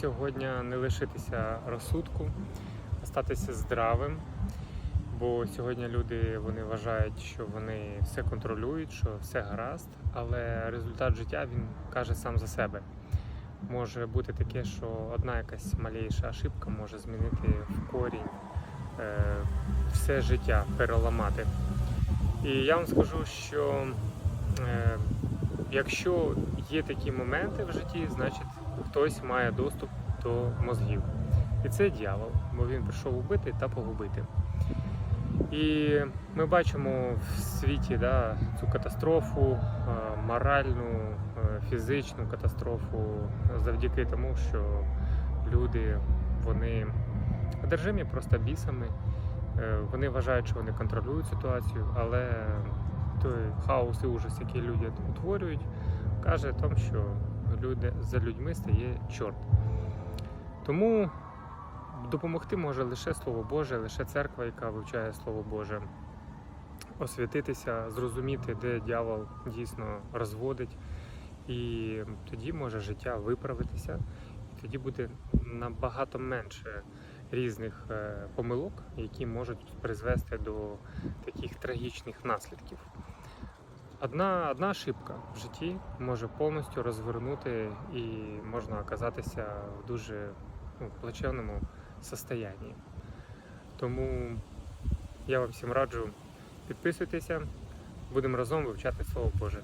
сьогодні не лишитися розсудку, остатися здравим. Бо сьогодні люди вони вважають, що вони все контролюють, що все гаразд, але результат життя він каже сам за себе. Може бути таке, що одна якась малейша ошибка може змінити в корінь е, все життя, переламати. І я вам скажу, що е, якщо є такі моменти в житті, значить хтось має доступ до мозгів. І це дьявол, бо він прийшов убити та погубити. І ми бачимо в світі да, цю катастрофу, е, моральну, е, фізичну катастрофу завдяки тому, що люди вони одержимі просто бісами. Е, Вони вважають, що вони контролюють ситуацію, але той хаос і ужас, який люди утворюють, каже тому, що люди, за людьми стає чорт. Тому допомогти може лише Слово Боже, лише церква, яка вивчає Слово Боже, освятитися, зрозуміти, де дьявол дійсно розводить, і тоді може життя виправитися, і тоді буде набагато менше різних е, помилок, які можуть призвести до таких трагічних наслідків. Одна, одна ошибка в житті може повністю розвернути і можна оказатися в дуже ну, плачевному состоянні. Тому я вам всім раджу підписуйтеся, будемо разом вивчати Слово Боже.